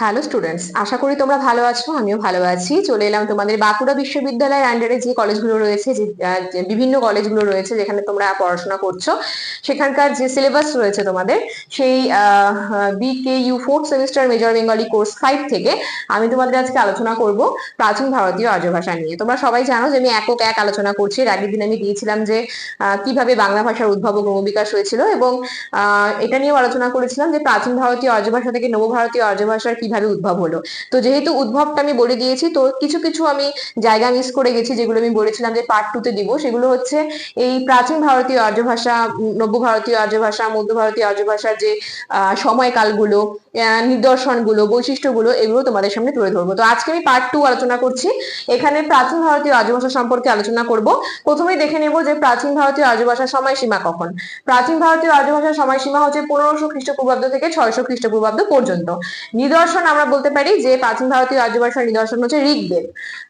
Hello students আশা করি তোমরা ভালো আছো, আমিও ভালো আছি। চলে এলাম তোমাদের বাঁকুড়া বিশ্ববিদ্যালয়ের আন্ডারে যে কলেজগুলো রয়েছে, যে বিভিন্ন কলেজগুলো রয়েছে যেখানে তোমরা পড়াশোনা করছ, সেখানকার যে সিলেবাস রয়েছে তোমাদের, সেই B K U fourth semester major Bengali course five থেকে আমি তোমাদের আজকে আলোচনা করব প্রাচীন ভারতীয় আর্য ভাষা নিয়ে। তোমরা সবাই জানো যে আমি একক এক আলোচনা করছি। এর আগের দিন আমি দিয়েছিলাম যে কীভাবে বাংলা ভাষার উদ্ভব ও ক্রমবিকাশ হয়েছিল এবং এটা নিয়েও আলোচনা করেছিলাম যে প্রাচীন ভারতীয় আর্য ভাষা থেকে নবভারতীয় আর্য ভাষার কীভাবে উদ্ভব হলো। তো যেহেতু উদ্ভবটা আমি বলে দিয়েছি, তো কিছু কিছু আমি জায়গা মিস করে গেছি, যেগুলো আমি বলেছিলাম যে পার্ট টু তে দিব, সেগুলো হচ্ছে এই প্রাচীন ভারতীয় আর্য ভাষা নব্য ভারতীয় আর্য ভাষা মধ্য ভারতীয় আর্য ভাষার যে সময়কালগুলো নিদর্শনগুলো, বৈশিষ্ট্যগুলো, এগুলো তোমাদের সামনে তুলে ধরবো। তো আজকে আমি পার্ট টু আলোচনা করছি। এখানে প্রাচীন ভারতীয় আর্য ভাষা সম্পর্কে আলোচনা করব। প্রথমেই দেখে নেব যে প্রাচীন ভারতীয় আর্য ভাষার সময়সীমা কখন। প্রাচীন ভারতীয় আর্য ভাষার সময়সীমা হচ্ছে পনেরোশো খ্রিস্টপূর্বাব্দ থেকে ছয়শো খ্রিস্টপূর্বাব্দ পর্যন্ত। নিদর্শন আমরা বলতে পারি যে প্রাচীন ভারতীয় আর্য ভাষার নিদর্শন হচ্ছে ঋগ্বেদ।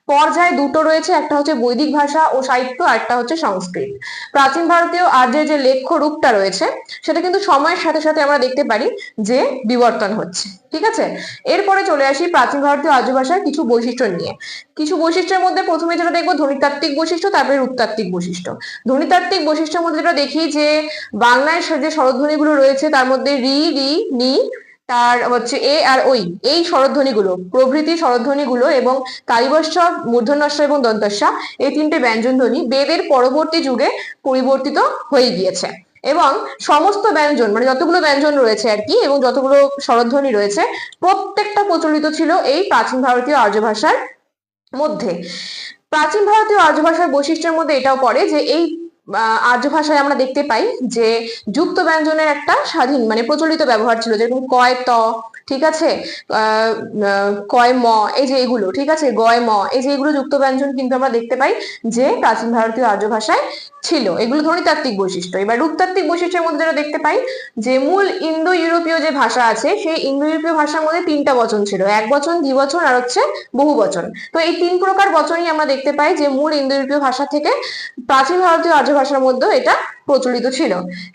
পর্যায়ে দুটো রয়েছে, একটা হচ্ছে বৈদিক ভাষা ও সাহিত্য একটা হচ্ছে সংস্কৃত। প্রাচীন ভারতীয় আর্যের যে লেখ্য রূপটা রয়েছে, সেটা কিন্তু সময়ের সাথে সাথে আমরা দেখতে পারি যে বিবর্তন হচ্ছে। ঠিক আছে? এরপরে চলে আসি প্রাচীন ভারতীয় আর্য ভাষার কিছু বৈশিষ্ট্য নিয়ে। কিছু বৈশিষ্ট্যের মধ্যে প্রথমে যেটা দেখব, ধ্বনিতাত্ত্বিক বৈশিষ্ট্য, তারপরে রূপতাত্ত্বিক বৈশিষ্ট্য। ধ্বনিতাত্ত্বিক বৈশিষ্ট্যের মধ্যে যেটা দেখি যে বাংলায় যে স্বরধ্বনিগুলো রয়েছে, তার মধ্যে রি রি, নি তার হচ্ছে এ আর ওই, এই স্বরধ্বনিগুলো, প্রভৃতি স্বরধ্বনিগুলো এবং কালিবস্ব মূর্ধন্যস্ব এবং দন্তস্ব এই তিনটে ব্যঞ্জন ধ্বনি বেদের পরবর্তী যুগে পরিবর্তিত হয়ে গিয়েছে। এবং সমস্ত ব্যঞ্জন মানে যতগুলো ব্যঞ্জন রয়েছে আর কি, এবং যতগুলো স্বরধ্বনি রয়েছে, প্রত্যেকটা প্রচলিত ছিল এই প্রাচীন ভারতীয় আর্য ভাষার মধ্যে। প্রাচীন ভারতীয় আর্য ভাষার বৈশিষ্ট্যের মধ্যে এটাও পড়ে যে এই আর্য ভাষায় আমরা দেখতে পাই যে যুক্ত ব্যঞ্জনের একটা স্বাধীন মানে প্রচলিত ব্যবহার ছিল, যেরকম কয় ত, ঠিক আছে? কয় ম, এই যে এগুলো, ঠিক আছে? গয় ম, এই যে এগুলো যুক্ত ব্যঞ্জন কিন্তু আমরা দেখতে পাই যে প্রাচীন ভারতীয় আর্য ভাষায় ছিল। এগুলো ধ্বনিতাত্ত্বিক বৈশিষ্ট্য। এবার রূপতাত্ত্বিক বৈশিষ্ট্যের মধ্যে যেটা দেখতে পাই যে মূল ইন্দো ইউরোপীয় যে ভাষা আছে, সেই ইন্দো ইউরোপীয় ভাষার মধ্যে তিনটা বচন ছিল, এক বচন দ্বিবচন আর হচ্ছে বহু বচন। তো এই তিন প্রকার বচনই আমরা দেখতে পাই যে মূল ইন্দো ইউরোপীয় ভাষা থেকে প্রাচীন ভারতীয় আর্য ভাষার মধ্যে এটা প্রচলিত ছিল।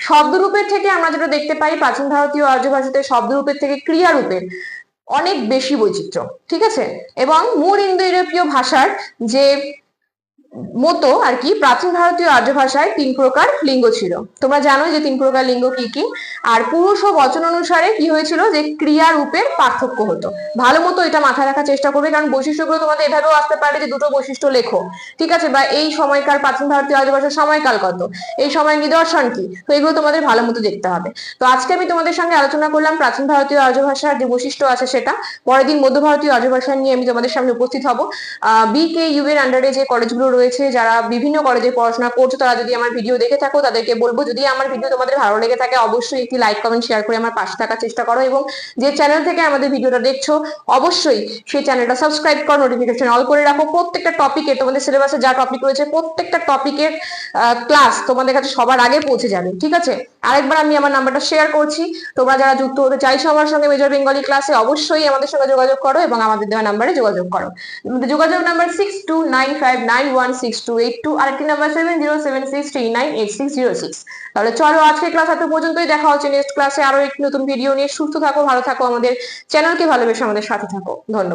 শব্দরূপের থেকে আমরা যেটা দেখতে পাই, প্রাচীন ভারতীয় আর্য ভাষাতে শব্দরূপের থেকে ক্রিয়ারূপের অনেক বেশি বৈচিত্র্য, ঠিক আছে? এবং মূল ইন্দো ইউরোপীয় ভাষার যে মতো আর কি প্রাচীন ভারতীয় আর্য ভাষায় তিন প্রকার লিঙ্গ ছিল। তোমরা জানো যে তিন প্রকার লিঙ্গ কি কি। আর পুরুষ ও বচন অনুসারে কি হয়েছিল যে ক্রিয়া রূপের পার্থক্য হতো। ভালো মতো এটা মাথায় রাখার চেষ্টা করবে, কারণ বৈশিষ্ট্যগুলো তোমাদের এভাবেও আসতে পারে যে দুটো বৈশিষ্ট্য লেখো। ঠিক আছে? বা এই সময়কার প্রাচীন ভারতীয় আর্য ভাষার সময়কাল কত? এই সময় নিদর্শন কি? তো এগুলো তোমাদের ভালো মতো দেখতে হবে। তো আজকে আমি তোমাদের সঙ্গে আলোচনা করলাম প্রাচীন ভারতীয় আর্য ভাষার যে বৈশিষ্ট্য আছে সেটা। পরের দিন মধ্য ভারতীয় আর্য ভাষা নিয়ে আমি তোমাদের সামনে উপস্থিত হব। বি কে ইউ এর আন্ডারে যে কলেজগুলো রয়েছে, যারা বিভিন্ন কলেজে পড়াশোনা করছ, তারা যদি আমার ভিডিও দেখে থাকো, তাদেরকে বলব, যদি আমার ভিডিও তোমাদের ভালো লেগে থাকে, অবশ্যই একটি লাইক কমেন্ট শেয়ার করে আমার পাশে থাকার চেষ্টা করো এবং যে চ্যানেল থেকে আমাদের ভিডিওটা দেখছ, অবশ্যই সেই চ্যানেলটা সাবস্ক্রাইব করো নোটিফিকেশন অল করে রাখো। প্রত্যেকটা টপিকে তোমাদের সিলেবাসে যা টপিক রয়েছে, প্রত্যেকটা টপিকের ক্লাস তোমাদের কাছে সবার আগে পৌঁছে যাবে, ঠিক আছে? আরেকবার আমি আমার নাম্বারটা শেয়ার করছি। তোমরা যারা যুক্ত হতে চাইছো আমার সঙ্গে মেজর বেঙ্গলি ক্লাসে অবশ্যই আমাদের সঙ্গে যোগাযোগ করো এবং আমাদের দেওয়া নাম্বারে যোগাযোগ করো। যোগাযোগ number six two nine five nine one six two number seven zero seven six three nine eight six zero six তাহলে চলো আজকে ক্লাস এত পর্যন্তই, দেখা হচ্ছে নেক্সট ক্লাসে আরও একটি নতুন ভিডিও নিয়ে। সুস্থ থাকো, ভালো থাকো আমাদের চ্যানেলকে ভালোবেসে আমাদের সাথে থাকো। ধন্যবাদ।